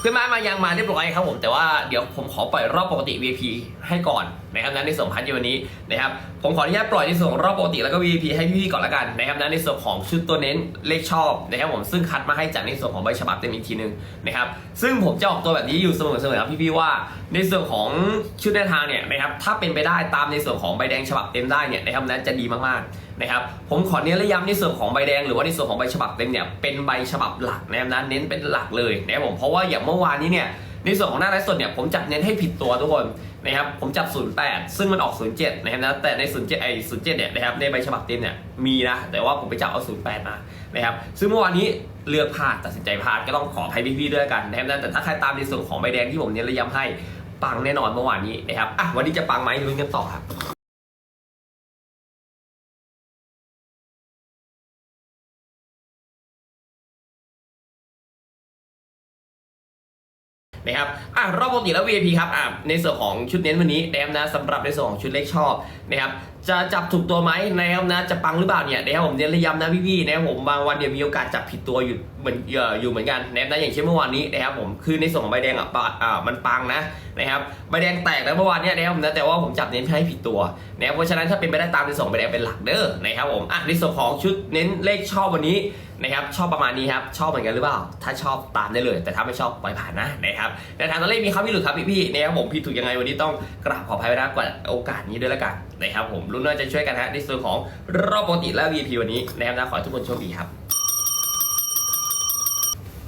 เพื่อนบ้านมายังมาเรียบร้อยครับผมแต่ว่าเดี๋ยวผมขอปล่อยรอบปกติ VIP ให้ก่อนนะครับนั้นในส่วนพันในวันนี้นะครับผมขออนุญาตปล่อยในส่วนของรอบปกติแล้วก็ VIP ให้พี่ๆก่อนละกันนะครับนั้นในส่วนของชุดตัวเน้นเลขชอบนะครับผมซึ่งคัดมาให้จากในส่วนของใบฉบับเต็มอีกทีหนึงนะครับซึ่งผมจะออกตัวแบบนี้อยู่เสมอๆครับพี่ๆว่า ในส่วนของชุดแนวทางเนี่ยนะครับถ้าเป็นไปได้ตามในส่วนของใบแดงฉบับเต็มได้เนี่ยนะครับนั้นจะดีมากๆนะครับผมขอเน้นและย้ำในส่วนของใบแดงหรือว่าในส่วนของใบฉบับเต็มเนี่ยเป็นใบฉบับหลักนะครับนั้นเน้นเป็นหลักเลยนะครับผมเพราะว่าอย่างเมื่อวานนี้เนี่ยในส่วนของหน้าไลฟ์สดเนี่ยผมจับเน้นให้ผิดตัวทุกคนนะครับผมจับ08 ซึ่งมันออก 07 นะครับนะแต่ใน 07 ไอ้ 07 เนี่ยนะครับในใบฉบับเต็มเนี่ยมีนะ แต่ว่าผมไปจับเอา 08 มานะครับซึ่งเมื่อวานนี้เลือกพลาดตัดสินใจพลาดก็ต้องขออภัยพี่ๆด้วยกันนะครับนะแต่ถ้าใครตามในส่วนของใบแดงที่ผมเน้นและยำให้ปังแน่นอนเมื่อวานนี้นะครับอะวันนี้จะปังไหมลุ้นกันต่อครับ นะครับอะรอบปกติแล้ว VIP ครับอะในส่วนของชุดเน้นวันนี้นะครับนะสำหรับในส่วนของชุดเลขชอบนะครับจะจับถูกตัวไหมนะครับนะจะปังหรือเปล่าเนี่ยนะครับผมเน้นระยำนะพี่ๆนะครับผมบางวันเดี๋ยวมีโอกาสจับผิดตัวอยู่เหมือนเอ่ออยู่เหมือนกันนะครับนะอย่างเช่นเมื่อวานนี้นะครับผมคือในส่วนของใบแดงอะปะอ่ามันปังนะนะครับใบแดงแตกแล้วเมื่อวานเนี้ยนะครับนะแต่ว่าผมจับเน้นให้ผิดตัวนะครับเพราะฉะนั้นถ้าเป็นไปได้ตามในส่วนของใบแดงเป็นหลักเด้อนะครับผมอะในส่วนของชุดเน้นเลขชอบวันนี้ นะครับชอบประมาณนี้ครับชอบเหมือนกันหรือเปล่า ถ้าชอบตามได้เลย แต่ถ้าไม่ชอบปล่อยผ่านนะนะครับในทางตัวเลขมีครับพี่หลุดครับพี่ๆนะครับผมผิดถูกยังไงวันนี้ต้องกราบขออภัยไว้นะกว่าโอกาสนี้ด้วยละกันนะครับผมรุ่นน่าจะช่วยกันฮะในส่วนของรอบปกติและ VIP วันนี้นะครับนะขอทุกคนโชคดีครับ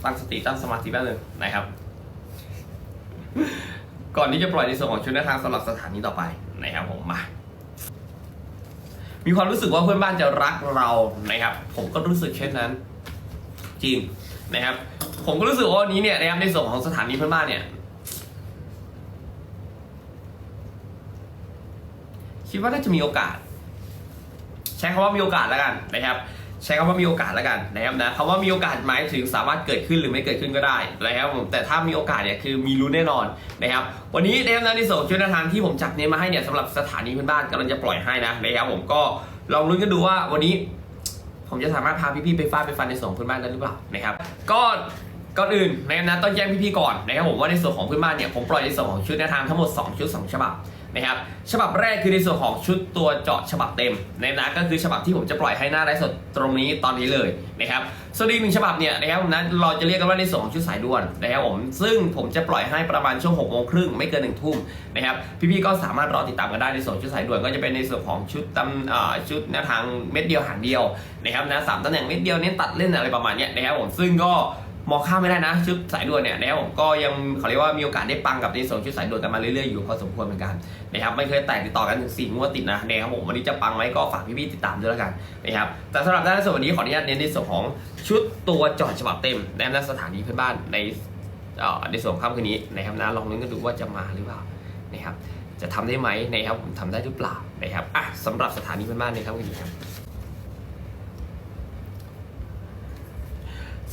ตั้งสติตั้งสมาธิแป๊บนึงนะครับ ก่อนที่จะปล่อยในส่วนของชุดแนวทางสำหรับสถานีต่อไปนะครับผมมา มีความรู้สึกว่าเพื่อนบ้านจะรักเรานะครับ ผมก็รู้สึกเช่นนั้น จริงนะครับ ผมก็รู้สึกว่าวันนี้เนี่ยนะครับในส่วนของสถานีเพื่อนบ้านเนี่ยคิดว่าน่าจะมีโอกาส ใช้คำว่ามีโอกาสแล้วกันนะครับ ใช้คำว่ามีโอกาสแล้วกันนะครับนะคำว่ามีโอกาสหมายถึงสามารถเกิดขึ้นหรือไม่เกิดขึ้นก็ได้นะครับผมแต่ถ้ามีโอกาสเนี่ยคือมีรู้แน่นอนนะครับวันนี้นะครับนะในส่วนของชุดแนวทางที่ผมจัดเน้นมาให้เนี่ยสำหรับสถานีเพื่อนบ้านกำลังจะปล่อยให้นะนะครับผมก็ลองลุ้นกันดูว่าวันนี้ ผมจะสามารถพาพี่ๆไปฟาดไปฟันในส่วนของเพื่อนบ้านได้หรือเปล่านะครับก็ก่อนอื่นนะครับนะต้องแจ้งพี่ๆก่อนนะครับผมว่าในส่วนของเพื่อนบ้านเนี่ยผมปล่อยในส่วนของชุดแนวทางทั้งหมด 2 ชุด 2 ฉบับ นะครับฉบับแรกคือในส่วนของชุดตัวเจาะฉบับเต็มนะนะก็คือฉบับที่ผมจะปล่อยให้หน้าไลฟ์สดตรงนี้ตอนนี้เลยนะครับส่วนอีกหนึ่งฉบับเนี่ยนะครับผมนะเราจะเรียกกันว่าในส่วนของชุดสายด่วนนะครับผมซึ่งผมจะปล่อยให้ประมาณช่วง6กโมงครึ่งไม่เกินหนึ่งทุ่มนะครับพี่ๆก็สามารถรอติดตามกันได้ในส่วนชุดสายด่วนก็จะเป็นในส่วนของชุดตำอ่าชุดแนวทางเม็ดเดียวหางเดียวนะครับนะสามตำแหน่งเม็ดเดียวเน้นตัดเล่นอะไรประมาณเนี้ยนะครับผมซึ่งก็ มองข้ามไม่ได้นะชุดสายด่วนเนี่ยนะครับผมก็ยังเขาเรียกว่ามีโอกาสได้ปังกับในส่วนชุดสายด่วนกันมาเรื่อยๆอยู่พอสมควรเหมือนกันนะครับไม่เคยแตกติดต่อกันถึงสี่งวดติดนะนะครับผมวันนี้จะปังไหมก็ฝากพี่ๆติดตามด้วยแล้วกันนะครับแต่สำหรับด้านส่วนวันนี้ขออนุญาตเน้นในส่วนของชุดตัวจอดฉบับเต็มในสถานีเพื่อนบ้านในอ่อในส่วนของค่ำคืนนี้นะครับนะลองนึกกันดูว่าจะมาหรือเปล่านะครับจะทำได้ไหมนะครับผมทำได้หรือเปล่านะครับอะสำหรับสถานีเพื่อนบ้านในค่ำคืนนี้ครับ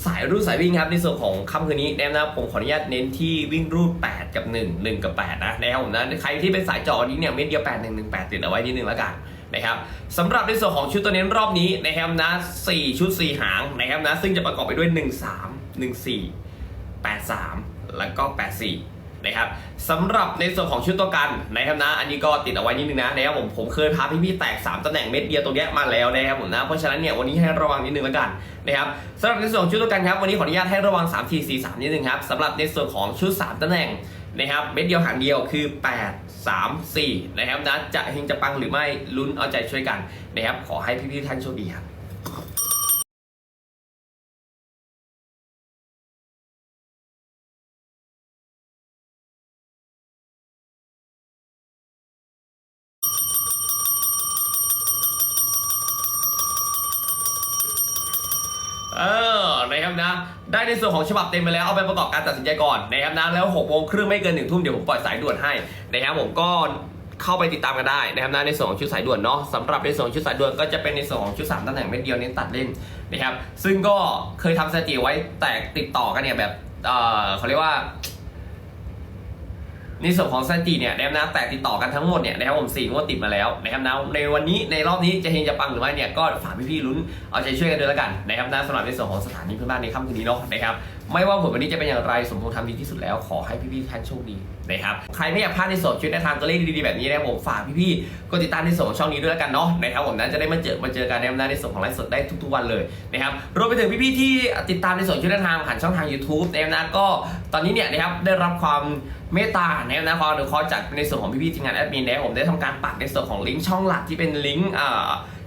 สายรูดสายวิ่งครับในส่วนของค่ำคืนนี้แนะนำผมขออนุญาตเน้นที่วิ่งรูด 8 กับ 1 1 กับ 8 นะนะครับผมนะใครที่เป็นสายจอนี้เนี่ยเม็ดเดียว 8 1 1 8 ติดเอาไว้นิดนึงแล้วกันนะครับสำหรับในส่วนของชุดตัวเน้นรอบนี้นะครับนะ4ชุด 4 หางนะครับนะซึ่งจะประกอบไปด้วย 1 3 1 4 8 3 แล้วก็ 8 4 นะครับสำหรับในส่วนของชุดตัวกันนะครับนะ อันนี้ก็ติดเอาไว้นิดนึงนะนะครับผมผมเคยพาพี่ๆแตก 3ตำแหน่งเม็ดเดียวตรงนี้มาแล้วนะครับผมนะเพราะฉะนั้นเนี่ยวันนี้ให้ระวังนิดนึงแล้วกันนะครับสำหรับในส่วนของชุดตัวกันครับวันนี้ขออนุญาตให้ระวัง 3 4 4 3นิดนึงครับสำหรับในส่วนของชุด 3ตำแหน่งนะครับเม็ดเดียวหางเดียวคือ 8 3 4นะครับนะจะเฮงจะปังหรือไม่ลุ้นเอาใจช่วยกันนะครับขอให้พี่ๆท่านโชคดีครับ เออนะครับนะ ได้ในส่วนของฉบับเต็มไปแล้วเอาไปประกอบการตัดสินใจก่อนนะครับนะแล้ว6กโมงครึ่งไม่เกินหนึ่งทุ่มเดี๋ยวผมปล่อยสายด่วนให้นะครับผมก็เข้าไปติดตามกันได้นะครับนะในส่วนของชุดสายด่วนเนาะสำหรับในส่วนของชุดสายด่วนก็จะเป็นในส่วนของชุดสามตำแหน่งเม็ดเดียวเน้นตัดเล่นนะครับซึ่งก็เคยทำสถิติไว้แตกติดต่อกันเนี่ยแบบเออเขาเรียกว่า ในส่วนของสถิติเนี่ยนะครับนะแต่ติดต่อกันทั้งหมดเนี่ยนะครับผมสี่งวดติดมาแล้วนะครับนะในวันนี้ในรอบนี้จะเฮงจะปังหรือไม่เนี่ยก็ฝากพี่ๆลุ้นเอาใจช่วยกันด้วยแล้วกันนะครับนะสำหรับในส่วนของสถานีเพื่อนบ้านในค่ำคืนนี้เนาะนะครับ ไม่ว่าผลวันนี้จะเป็นอย่างไรสมพงษ์ทำดีที่สุดแล้วขอให้พี่ๆท่านโชคดีนะครับใครไม่อยากพลาดในส่วนชีวิตในทางตัวเลขดีๆแบบนี้นะผมฝากพี่ๆกดติดตามในส่วนของช่องนี้ด้วยแล้วกันเนาะนะครับผมนั้นจะได้มาเจอมาเจอกันในในส่วนของไลฟ์สดได้ทุกๆวันเลยนะครับรวมไปถึงพี่ๆที่ติดตามในส่วนชีวิตในทางผ่านช่องทาง YouTube นะครับนะก็ตอนนี้เนี่ยนะครับได้รับความเมตตานะครับนะความอนุเคราะห์จากในส่วนของพี่ๆทีมงานแอดมินนะผมได้ทำการปักในส่วนของลิงก์ช่องหลักที่เป็นลิงก์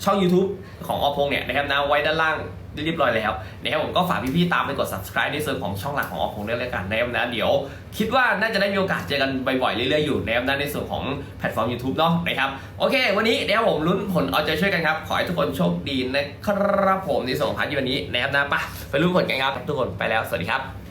ช่อง YouTube ของอพงเนี่ยนะครับนะไว้ด้านล่าง เรียบร้อยแล้วนะครับผมก็ฝากพี่ๆตามไปกด subscribe ในส่วนของช่องหลักของออกของได้เลยกันนะครับนะเดี๋ยว คิดว่าน่าจะได้มีโอกาสเจอกันบ่อยๆเรื่อยๆอยู่นะครับนะในส่วนของแพลตฟอร์ม YouTube เนาะนะครับโอเค วันนี้นะครับผมลุ้นผลเอาใจช่วยกันครับ ขอให้ทุกคนโชคดีนะครับผมในส่วนของพาร์ทวันนี้นะครับนะไปไปลุ้นผลกันครับทุกคนไปแล้วสวัสดีครับ